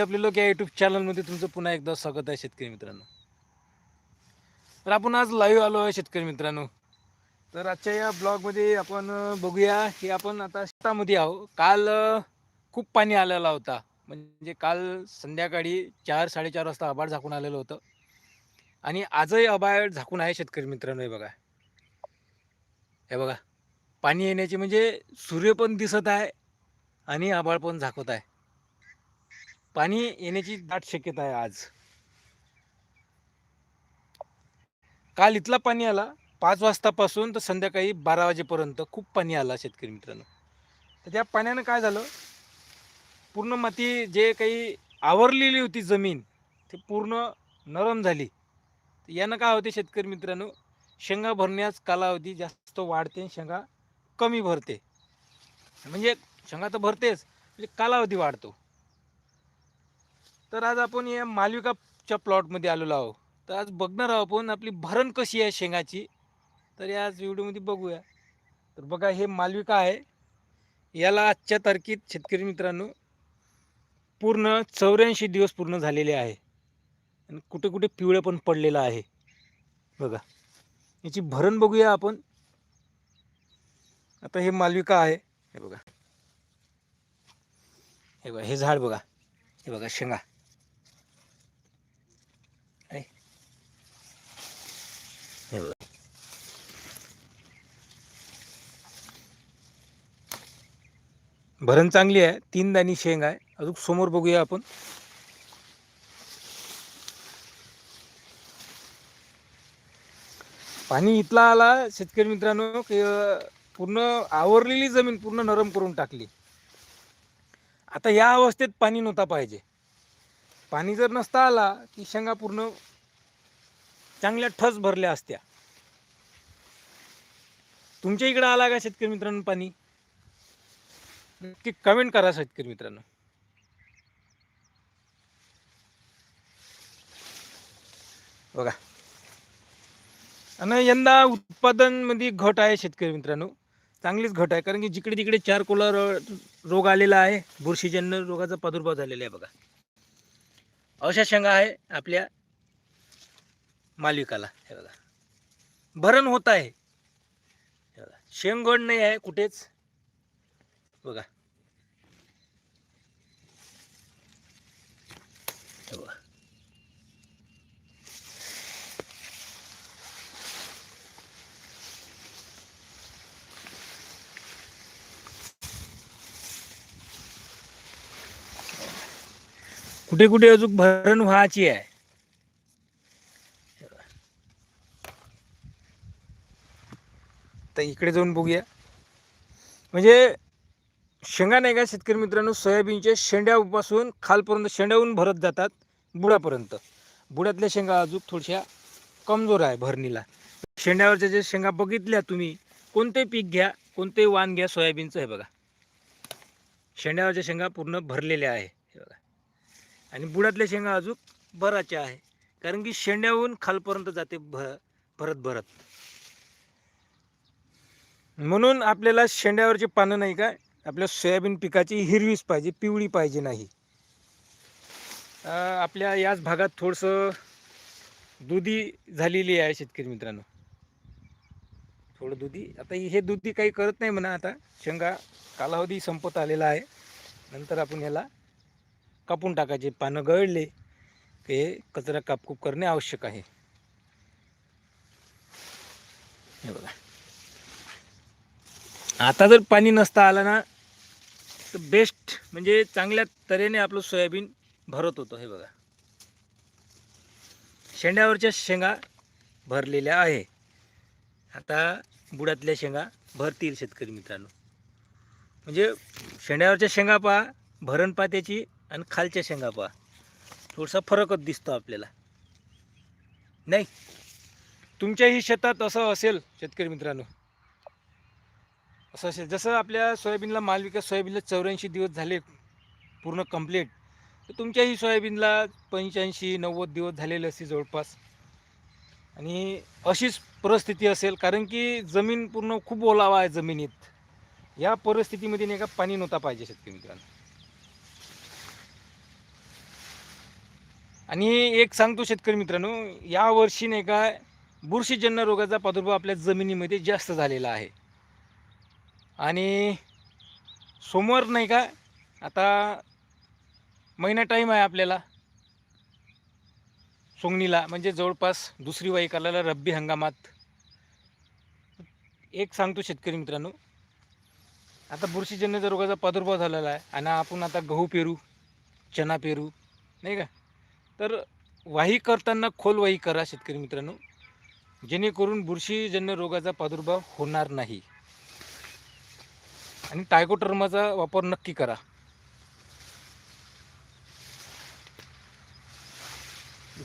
आपले लोक या युट्यूब चॅनलमध्ये तुमचं पुन्हा एकदा स्वागत आहे शेतकरी मित्रांनो. तर आपण आज लाईव्ह आलो आहे शेतकरी मित्रांनो. तर आजच्या या ब्लॉगमध्ये आपण बघूया की आपण आता शेतामध्ये आहो काल खूप पाणी आलेला होता. म्हणजे काल संध्याकाळी चार साडेचार वाजता आभाळ झाकून आलेलं होतं. आणि आजही आभाळ झाकून आहे शेतकरी मित्रांनो हे बघा. हे बघा. पाणी येण्याची म्हणजे सूर्य पण दिसत आहे आणि आभाळ पण झाकत आहे. पाणी येण्याची दाट शक्यता आहे आज. काल इथला पाणी आला. पाच वाजतापासून तर संध्याकाळी बारा वाजेपर्यंत खूप पाणी आला शेतकरी मित्रांनो. तर त्या पाण्यानं काय झालं? पूर्ण माती जे काही आवरलेली होती जमीन ते पूर्ण नरम झाली. तर यानं काय होते शेतकरी मित्रांनो? शेंगा भरण्यास कालावधी जास्त वाढते आणि शेंगा कमी भरते. म्हणजे शेंगा तर भरतेच म्हणजे कालावधी वाढतो. तर आज आपण या मालविकाच्या प्लॉटमध्ये आलेलो आहोत. तर आज बघणार आहोत आपण आपली भरण कशी आहे शेंगाची. तर या आज व्हिडिओमध्ये बघूया. तर बघा हे मालविका आहे. याला आजच्या तारखेत शेतकरी मित्रांनो पूर्ण चौऱ्याऐंशी दिवस पूर्ण झालेले आहे. आणि कुठे कुठे पिवळं पण पडलेलं आहे. बघा याची भरण बघूया आपण. आता हे मालविका आहे. हे बघा. हे बघा हे झाड बघा. हे बघा शेंगा. भरण चांगली आहे तीन दाणी शेंग आहे. अजून समोर बघूया आपण. पाणी इथला आला शेतकरी मित्रांनो की पूर्ण आवरलेली जमीन पूर्ण नरम करून टाकली. आता या अवस्थेत पाणी नव्हता पाहिजे. पाणी जर नसता आला की शेंगा पूर्ण चांगल्या ठस भरल्या असत्या. तुमच्या इकडं आला का शेतकरी मित्रांनो पाणी? नक्की कमेंट करा शेतकरी मित्रांनो. बघा. आणि यंदा उत्पादनमध्ये घट आहे शेतकरी मित्रांनो. चांगलीच घट आहे कारण की जिकडे तिकडे चार कोला रोग आलेला आहे. बुरशीजन्य रोगाचा प्रादुर्भाव झालेला आहे बघा. अशा शेंगा आहे आपल्या मालविकाला. हे बघा. भरण होत आहे. हे नाही आहे कुठेच. बघा. कुठे कुठे अजून भरण व्हायची आहे? तर इकडे जाऊन बघूया. म्हणजे शेंगा नाही का शेतकरी मित्रांनो? सोयाबीनच्या शेंड्यापासून खालपर्यंत शेंड्याहून भरत जातात बुडापर्यंत. बुडातल्या शेंगा अजून थोड्याशा कमजोर आहे भरणीला. शेंड्यावरच्या जे शेंगा बघितल्या तुम्ही कोणते पीक घ्या कोणते वाण घ्या सोयाबीनचं हे बघा. शेंड्यावरच्या शेंगा पूर्ण भरलेल्या आहे हे बघा. आणि बुडातल्या शेंगा अजून भराच्या आहे. कारण की शेंड्याहून खालपर्यंत जाते भ भरत भरत. म्हणून आपल्याला शेंड्यावरची पानं नाही का आपल्या सोयाबीन पिकाची हिरवीच पाहिजे पिवळी पाहिजे नाही. आपल्या याच भागात थोडंसं दुधी झालेली आहे शेतकरी मित्रांनो. थोडं दुधी आता हे दुधी काही करत नाही म्हणा आता. शेंगा कालावधी संपत आलेला आहे. नंतर आपण याला कापून टाकायचे. पानं गळले हे कचरा कापकूप करणे आवश्यक आहे. हे बघा. आता जर पाणी नसता आलं ना तर बेस्ट म्हणजे चांगल्या तऱ्हेने आपलं सोयाबीन भरत होतं हे बघा. शेंड्यावरच्या शेंगा भरलेल्या आहे. आता बुडातल्या शेंगा भरतील शेतकरी मित्रांनो. म्हणजे शेंड्यावरच्या शेंगा पहा भरण पहा त्याची आणि खालच्या शेंगा पहा. थोडासा फरकच दिसतो आपल्याला. नाही? तुमच्याही शेतात असं असेल शेतकरी मित्रांनो. असं असेल. जसं आपल्या सोयाबीनला मालविका सोयाबीनला चौऱ्याऐंशी दिवस झाले पूर्ण कंप्लीट तर तुमच्याही सोयाबीनला पंच्याऐंशी नव्वद दिवस झालेले असते जवळपास. आणि अशीच परिस्थिती असेल कारण की जमीन पूर्ण खूप ओलावा आहे जमिनीत. या परिस्थितीमध्ये नाही का पाणी नव्हता पाहिजे शेतकरी मित्रांनो. आणि एक सांगतो शेतकरी मित्रांनो यावर्षी नाही का बुरशीजन्य रोगाचा प्रादुर्भाव आपल्या जमिनीमध्ये जास्त झालेला आहे. आणि सोमवार नाही का आता महिना टाईम आहे आपल्याला. सोंगणीला म्हणजे जवळपास दुसरी वाई करायला रब्बी हंगामात. एक सांगतो शेतकरी मित्रांनो आता बुरशीजन्य रोगाचा प्रादुर्भाव झालेला आहे आणि आपण आता गहू पेरू चना पेरू नाही का? तर वाही करताना खोल वाही करा शेतकरी मित्रांनो जेणेकरून बुरशीजन्य रोगाचा प्रादुर्भाव होणार नाही. आणि टायकोटर्माचा वापर नक्की करा.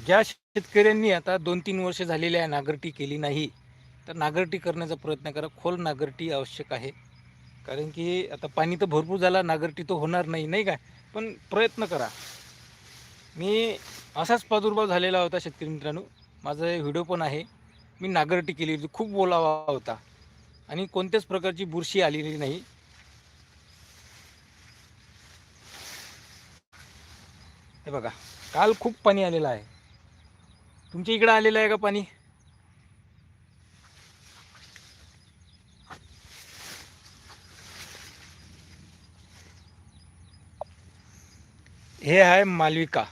ज्या शेतकऱ्यांनी आता दोन तीन वर्ष झालेली आहे नागरटी केली नाही तर नागरटी करण्याचा प्रयत्न करा. खोल नागरटी आवश्यक आहे. कारण की आता पाणी तर भरपूर झाला नागरटी तर होणार नाही नाही काय पण प्रयत्न करा. मी असाच प्रादुर्भाव झालेला होता शेतकरी मित्रांनो. माझा व्हिडिओ पण आहे. मी नागरटी केली होती खूप बोलावा होता. आणि कोणत्याच प्रकारची बुरशी आलेली नाही. हे बघा काल खूप पाणी आलेलं आहे. तुमच्या इकडं आलेलं आहे का पाणी? हे आहे मालविका.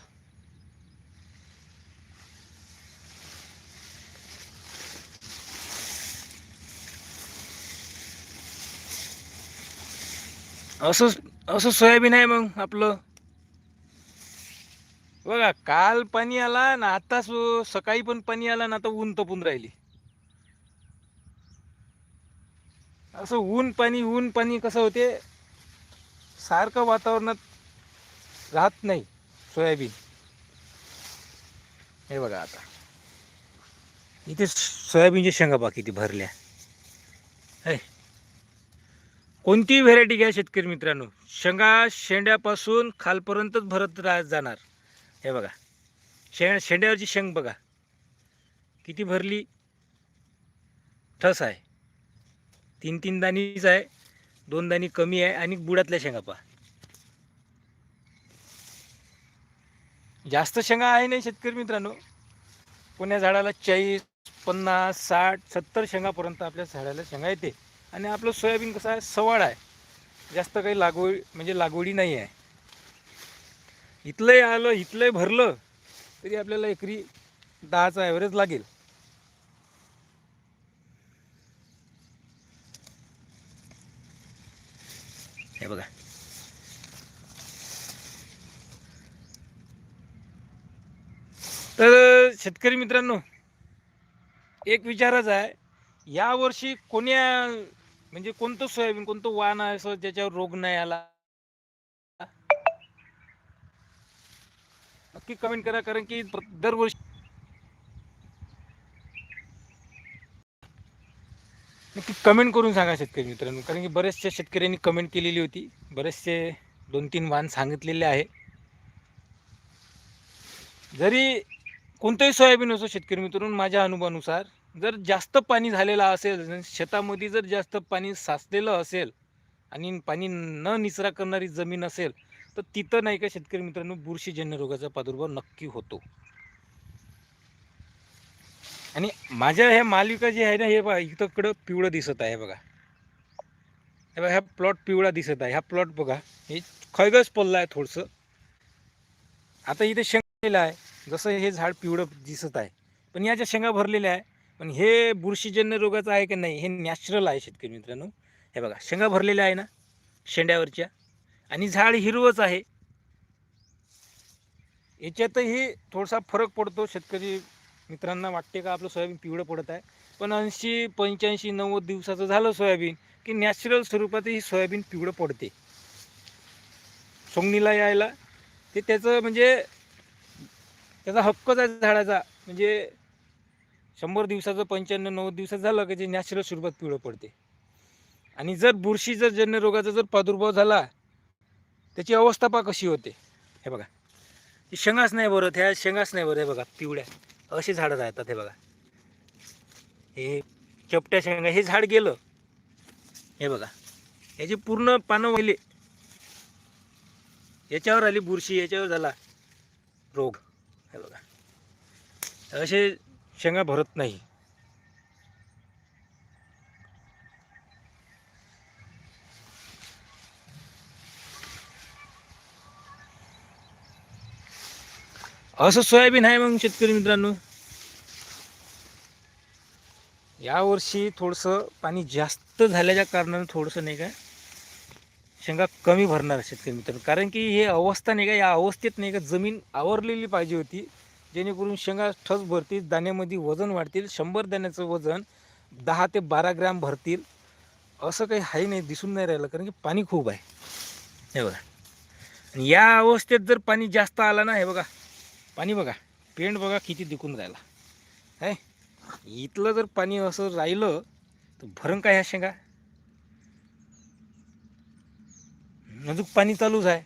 असं असं सोयाबीन आहे मग आपलं? बघा काल पाणी आला ना आता सकाळी पण पाणी आला ना आता ऊन तपून राहिली. असं ऊन पाणी ऊन पाणी कसं होते? सारखं वातावरणात राहत नाही सोयाबीन. हे बघा आता. इथे सोयाबीनच्या शेंगा बाकी ती भरल्या. है. कोणतीही व्हेरायटी घ्या शेतकरी मित्रांनो. शेंगा शेंड्यापासून खालपर्यंतच भरत राह जाणार. हे बघा. शे शेंड्यावरची शेंग बघा. किती भरली? ठस आहे. तीन तीन दाणीच आहे. दोन दाणी कमी आहे आणि बुडातल्या शेंगा पहा. जास्त शेंगा आहे नाही शेतकरी मित्रांनो. कोण्या झाडाला चाळीस पन्नास साठ सत्तर शेंगापर्यंत आपल्या झाडाला शेंगा येते. आणि आपलं सोयाबीन कसं आहे? सवाळ आहे. जास्त काही लागवड म्हणजे लागवडी नाही आहे. इथलंही आलं इथलंही भरलं तरी आपल्याला एकरी दहाचा ॲव्हरेज लागेल. हे बघा. तर शेतकरी मित्रांनो एक विचारच आहे यावर्षी कोण्या म्हणजे कोणतं सोयाबीन कोणतं वाण आहे असं ज्याच्यावर रोग नाही आला? नक्की कमेंट करा कारण की दरवर्षी नक्की कमेंट करून सांगा शेतकरी मित्रांनो. कारण की बरेचशा शेतकऱ्यांनी कमेंट केलेली होती. बरेचसे दोन तीन वाहन सांगितलेले आहे. जरी कोणतंही सोयाबीन असो शेतकरी मित्रांनो माझ्या अनुभवानुसार जर जास्त पाणी झालेलं असेल शेतामध्ये जर जास्त पाणी साचलेलं असेल आणि पाणी न निचरा करणारी जमीन असेल तर तिथं नाही का शेतकरी मित्रांनो बुरशीजन्य रोगाचा प्रादुर्भाव नक्की होतो. आणि माझ्या ह्या मालिका जे आहे ना हे बघा इथंकडं पिवळं दिसत आहे बघा. हे बघा ह्या प्लॉट पिवळा दिसत आहे. ह्या प्लॉट बघा हे खळगच पडलं आहे थोडंसं. आता इथे शेंगलेलं आहे. जसं हे झाड पिवळं दिसत आहे. पण याच्या शेंगा भरलेल्या आहे पण हे बुरशीजन्य रोगाचं आहे की नाही हे नॅचरल आहे शेतकरी मित्रांनो. हे बघा शेंगा भरलेल्या आहे ना शेंड्यावरच्या. आणि झाड हिरवंच आहे. याच्यातही थोडासा फरक पडतो. शेतकरी मित्रांना वाटते का आपलं सोयाबीन पिवळं पडत आहे. पण ऐंशी पंच्याऐंशी नव्वद दिवसाचं झालं सोयाबीन की नॅचरल स्वरूपातही सोयाबीन पिवळं पडते. सोंगणीला यायला ते त्याचं म्हणजे त्याचा हक्कच आहे झाडाचा. म्हणजे शंभर दिवसाचं पंच्याण्णव नव्वद दिवसाचं झालं की जे नॅचरल स्वरूपात पिवळं पडते. आणि जर बुरशी जर जन्य रोगाचा जर प्रादुर्भाव झाला त्याची अवस्था पा कशी होते? हे बघा. शेंगाच नाही भरत ह्या शेंगाच नाही भरत हे बघा पिवळ्या. अशी झाडं राहतात हे बघा. हे चपट्या शेंगा हे झाड गेलं. हे बघा. याची पूर्ण पानं वाहिले. याच्यावर आली बुरशी याच्यावर झाला रोग. हे बघा. असे शेंगा भरत नाही. असं सोयाबीन आहे मग शेतकरी मित्रांनो? यावर्षी थोडंसं पाणी जास्त झाल्याच्या कारणानं थोडंसं नाही का शेंगा कमी भरणार शेतकरी मित्रांनो. कारण की हे अवस्था नाही का या अवस्थेत नाही का जमीन आवरलेली पाहिजे होती. जेणेकरून शेंगा ठस भरतील दाण्यामध्ये वजन वाढतील शंभर दाण्याचं वजन दहा ते बारा ग्रॅम भरतील. असं काही आहे नाही दिसून नाही राहिलं कारण की पाणी खूप आहे. हे बघा. आणि या अवस्थेत जर पाणी जास्त आला ना हे बघा. पाणी बघा पेंट बघा किती दिकून राहिला. आहे इथलं जर पाणी असं राहिलं तर भरण काय ह्या शेंगा? अजून पाणी चालूच आहे.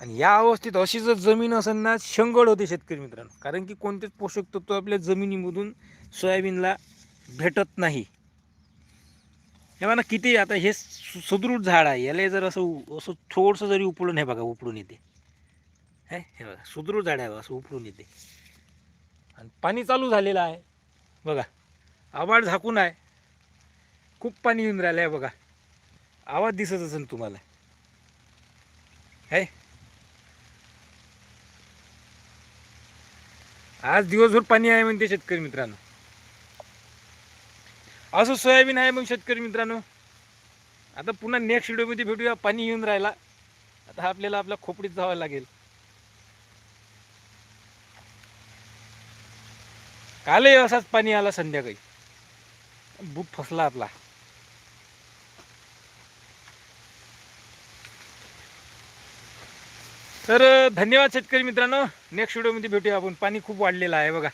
आणि या अवस्थेत अशी जर जमीन असताना ना शंगड होते शेतकरी मित्रांनो. कारण की कोणतेच पोषक तत्व आपल्या जमिनीमधून सोयाबीनला भेटत नाही. हे बघा ना किती आता हे सु- सुदृढ झाड आहे. याला जर असं असं थोडंसं जरी उपळून हे बघा उपळून येते. हे हे बघा सुदृढ झाड आहे बघा, असं उपळून येते. आणि पाणी चालू झालेलं आहे. बघा आवाज झाकून आहे. खूप पाणी येऊन राहिलं आहे बघा. आवाज दिसत असेल तुम्हाला. है. आज दिवसभर पाणी आहे म्हणते शेतकरी मित्रांनो. असं सोयाबीन आहे मग शेतकरी मित्रांनो. आता पुन्हा नेक्स्ट व्हिडिओमध्ये भेटूया पाणी येऊन राहिला. आता आपल्याला आपल्या खोपडीत जावं लागेल. कालही असाच पाणी आला संध्याकाळी. बुक फसला आपला. तर धन्यवाद शेतकरी मित्रांनो. नेक्स्ट व्हिडिओमध्ये भेटूया आपण. पाणी खूप वाढलेलं आहे बघा.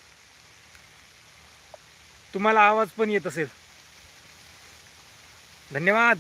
तुम्हाला आवाज पण येत असेल. धन्यवाद.